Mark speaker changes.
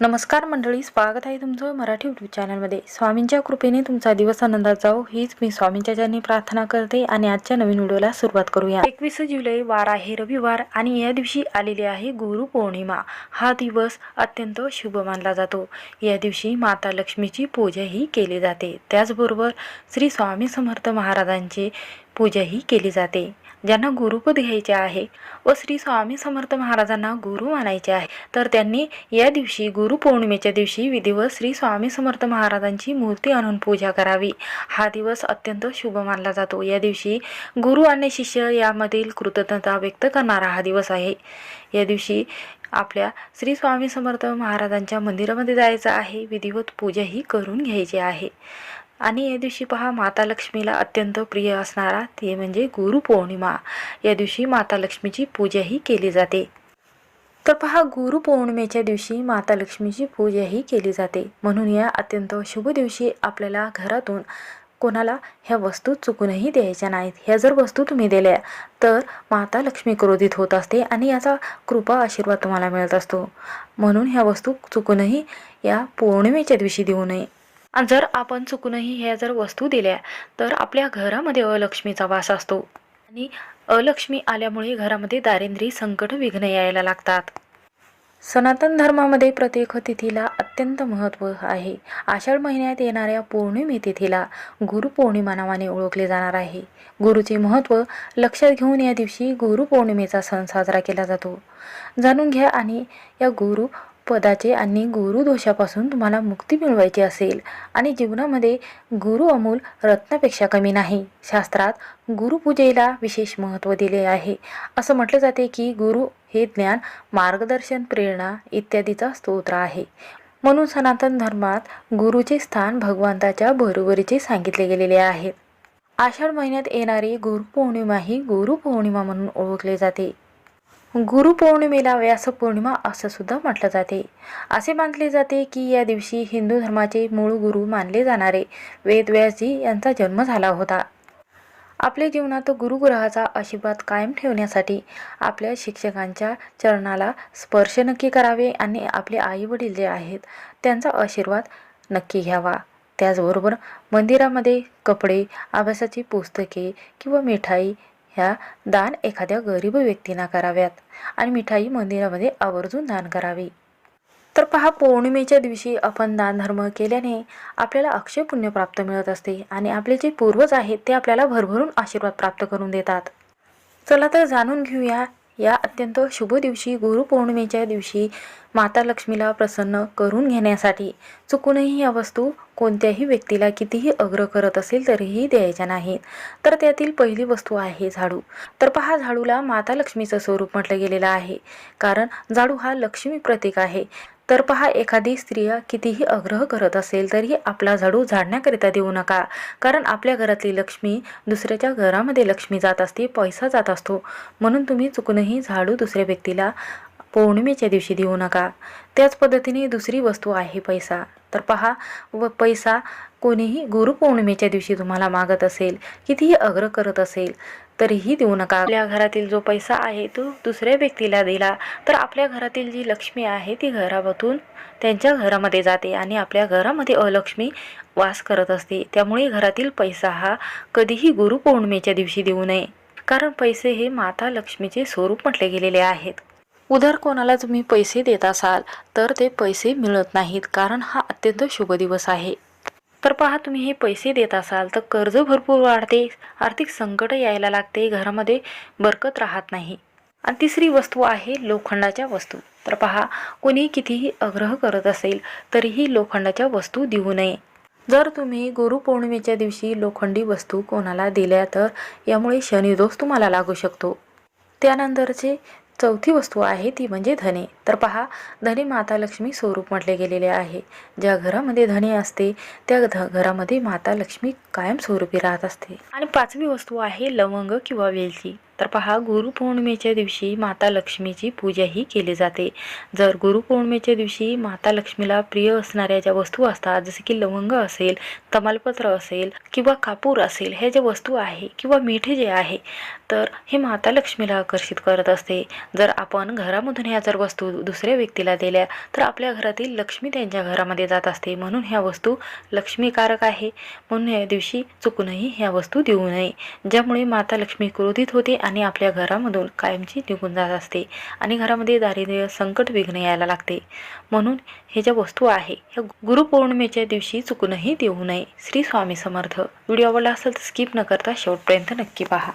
Speaker 1: नमस्कार मंडळी स्वागत आहे तुमचं मराठी यूट्यूब चॅनलमध्ये स्वामींच्या कृपेने तुमचा दिवस आनंदात जाओ हीच मी स्वामींच्या चरणी प्रार्थना करते आणि आजच्या नवीन व्हिडिओला सुरुवात करूया. एकवीस जुलै वार आहे रविवार आणि या दिवशी आलेली आहे गुरुपौर्णिमा हा दिवस अत्यंत शुभ मानला जातो. या दिवशी माता लक्ष्मीची पूजाही केली जाते. त्याचबरोबर श्री स्वामी समर्थ महाराजांची पूजाही केली जाते. ज्यांना गुरुपद घ्यायचे आहे व श्री स्वामी समर्थ महाराजांना गुरु मानायचे आहे. तर त्यांनी या दिवशी गुरुपौर्णिमेच्या दिवशी विधिवत श्री स्वामी समर्थ महाराजांची मूर्ती आणून पूजा करावी. हा दिवस अत्यंत शुभ मानला जातो. या दिवशी गुरु आणि शिष्य यामधील कृतज्ञता व्यक्त करणारा हा दिवस आहे. या दिवशी आपल्या श्री स्वामी समर्थ महाराजांच्या मंदिरामध्ये जायचं आहे. विधिवत पूजाही करून घ्यायची आहे. आणि या दिवशी पहा माता लक्ष्मीला अत्यंत प्रिय असणारा ते म्हणजे गुरुपौर्णिमा या दिवशी माता लक्ष्मीची पूजाही केली जाते. तर पहा गुरुपौर्णिमेच्या दिवशी माता लक्ष्मीची पूजाही केली जाते. म्हणून या अत्यंत शुभ दिवशी आपल्याला घरातून कोणाला ह्या वस्तू चुकूनही द्यायच्या नाहीत. ह्या जर वस्तू तुम्ही दिल्या तर माता लक्ष्मी क्रोधित होत असते आणि याचा कृपा आशीर्वाद तुम्हाला मिळत असतो. म्हणून ह्या वस्तू चुकूनही या पौर्णिमेच्या दिवशी देऊ नये. जर आपण चुकूनही ह्या जर वस्तू दिल्या तर आपल्या घरामध्ये अलक्ष्मीचा वास असतो. आणि अलक्ष्मी आल्यामुळे घरामध्ये दारिद्र्य संकट विघ्न यायला लागतात. सनातन धर्मामध्ये प्रत्येक तिथीला अत्यंत महत्त्व आहे. आषाढ महिन्यात येणाऱ्या पौर्णिमे तिथीला गुरुपौर्णिमा नावाने ओळखले जाणार आहे. गुरुचे महत्त्व लक्षात घेऊन या दिवशी गुरुपौर्णिमेचा सण साजरा केला जातो. जाणून घ्या आणि या गुरु पदाचे आणि गुरु दोषापासून तुम्हाला मुक्ती मिळवायची असेल. आणि जीवनामध्ये गुरु अमूल रत्नापेक्षा कमी नाही. शास्त्रात गुरुपूजेला विशेष महत्त्व दिले आहे. असं म्हटलं जाते की गुरु हे ज्ञान मार्गदर्शन प्रेरणा इत्यादीचा स्तोत्र आहे. म्हणून सनातन धर्मात गुरुचे स्थान भगवंताच्या बरोबरीचे सांगितले गेलेले आहे. आषाढ महिन्यात येणारी गुरुपौर्णिमा ही गुरुपौर्णिमा म्हणून ओळखले जाते. गुरुपौर्णिमेला व्यासपौर्णिमा असं सुद्धा म्हटलं जाते. असे मानले जाते की या दिवशी हिंदू धर्माचे मूळ गुरु मानले जाणारे वेदव्यासजी यांचा जन्म झाला होता. आपल्या जीवनात गुरुग्रहाचा आशीर्वाद कायम ठेवण्यासाठी आपल्या शिक्षकांच्या चरणाला स्पर्श नक्की करावे आणि आपले आईवडील जे आहेत त्यांचा आशीर्वाद नक्की घ्यावा. त्याचबरोबर मंदिरामध्ये कपडे अभ्यासाची पुस्तके किंवा मिठाई ह्या दान एखाद्या गरीब व्यक्तींना कराव्यात आणि मिठाई मंदिरामध्ये आवर्जून दान करावी. तर पहा पौर्णिमेच्या दिवशी आपण दानधर्म केल्याने आपल्याला अक्षय पुण्य प्राप्त मिळत असते आणि आपले जे पूर्वज आहेत ते आपल्याला भरभरून आशीर्वाद प्राप्त करून देतात. चला तर जाणून घेऊया या अत्यंत शुभ दिवशी गुरुपौर्णिमेच्या दिवशी माता लक्ष्मीला प्रसन्न करून घेण्यासाठी चुकूनही या वस्तू कोणत्याही व्यक्तीला कितीही अग्र करत असेल तरीही द्यायच्या नाहीत. तर त्यातील पहिली वस्तू आहे झाडू. तर पहा झाडूला माता लक्ष्मीचं स्वरूप म्हटलं गेलेलं आहे. कारण झाडू हा लक्ष्मी प्रतीक आहे. तर पहा एखादी स्त्रिया कितीही आग्रह करत असेल तरी आपला झाडू झाडण्याकरिता देऊ नका. कारण आपल्या घरातली लक्ष्मी दुसऱ्याच्या घरामध्ये लक्ष्मी जात असते पैसा जात असतो. म्हणून तुम्ही चुकूनही झाडू दुसऱ्या व्यक्तीला पौर्णिमेच्या दिवशी देऊ नका. त्याच पद्धतीने दुसरी वस्तू आहे पैसा. तर पहा व पैसा कोणीही गुरुपौर्णिमेच्या दिवशी तुम्हाला मागत असेल कितीही अग्र करत असेल तरीही देऊ नका. आपल्या घरातील जो पैसा आहे तो दुसऱ्या व्यक्तीला दिला तर आपल्या घरातील जी लक्ष्मी आहे ती घरामधून त्यांच्या घरामध्ये जाते आणि आपल्या घरामध्ये अलक्ष्मी वास करत असते. त्यामुळे घरातील पैसा हा कधीही गुरुपौर्णिमेच्या दिवशी देऊ नये. कारण पैसे हे माता लक्ष्मीचे स्वरूप म्हटले गेलेले आहेत. उधार कोणाला तुम्ही पैसे देत असाल तर ते पैसे मिळत नाहीत कारण हा अत्यंत शुभ दिवस आहे. तर पहा तुम्ही हे पैसे देत असाल तर कर्ज भरपूर वाढते आर्थिक संकट यायला लागते घरामध्ये बरकत राहत नाही. आणि तिसरी वस्तू आहे लोखंडाच्या वस्तू. तर पहा कोणी कितीही आग्रह करत असेल तरीही लोखंडाच्या वस्तू देऊ नये. जर तुम्ही गुरुपौर्णिमेच्या दिवशी लोखंडी वस्तू कोणाला दिल्या तर यामुळे शनिदोष तुम्हाला लागू शकतो. त्यानंतरचे चौथी वस्तू आहे ती म्हणजे धने. तर पहा धने माता लक्ष्मी स्वरूप म्हटले गेलेले आहे. ज्या घरामध्ये धने असते त्या घरामध्ये माता लक्ष्मी कायम स्वरूपी राहत असते. आणि पाचवी वस्तू आहे लवंग किंवा वेलची. तर पहा गुरुपौर्णिमेच्या दिवशी माता लक्ष्मीची पूजाही केली जाते. जर गुरुपौर्णिमेच्या दिवशी माता लक्ष्मीला प्रिय असणाऱ्या ज्या वस्तू असतात जसे की लवंग असेल तमालपत्र असेल किंवा कापूर असेल हे जे वस्तू आहे किंवा मीठ जे आहे तर हे माता लक्ष्मीला आकर्षित करत असते. जर आपण घरामधून ह्या जर वस्तू दुसऱ्या व्यक्तीला दिल्या तर आपल्या घरातील लक्ष्मी त्यांच्या घरामध्ये जात असते. म्हणून ह्या वस्तू लक्ष्मीकारक आहे. म्हणून या दिवशी चुकूनही ह्या वस्तू देऊ नये. ज्यामुळे माता लक्ष्मी क्रोधित होते आणि आपल्या घरामधून कायमची निघून जात असते आणि घरामध्ये दारिद्र्य संकट विघ्न यायला लागते. म्हणून हे ज्या वस्तू आहे ह्या गुरुपौर्णिमेच्या दिवशी चुकूनही देऊ नये. श्री स्वामी समर्थ. व्हिडिओ आवडला असेल तर स्किप न करता शेवटपर्यंत नक्की पहा.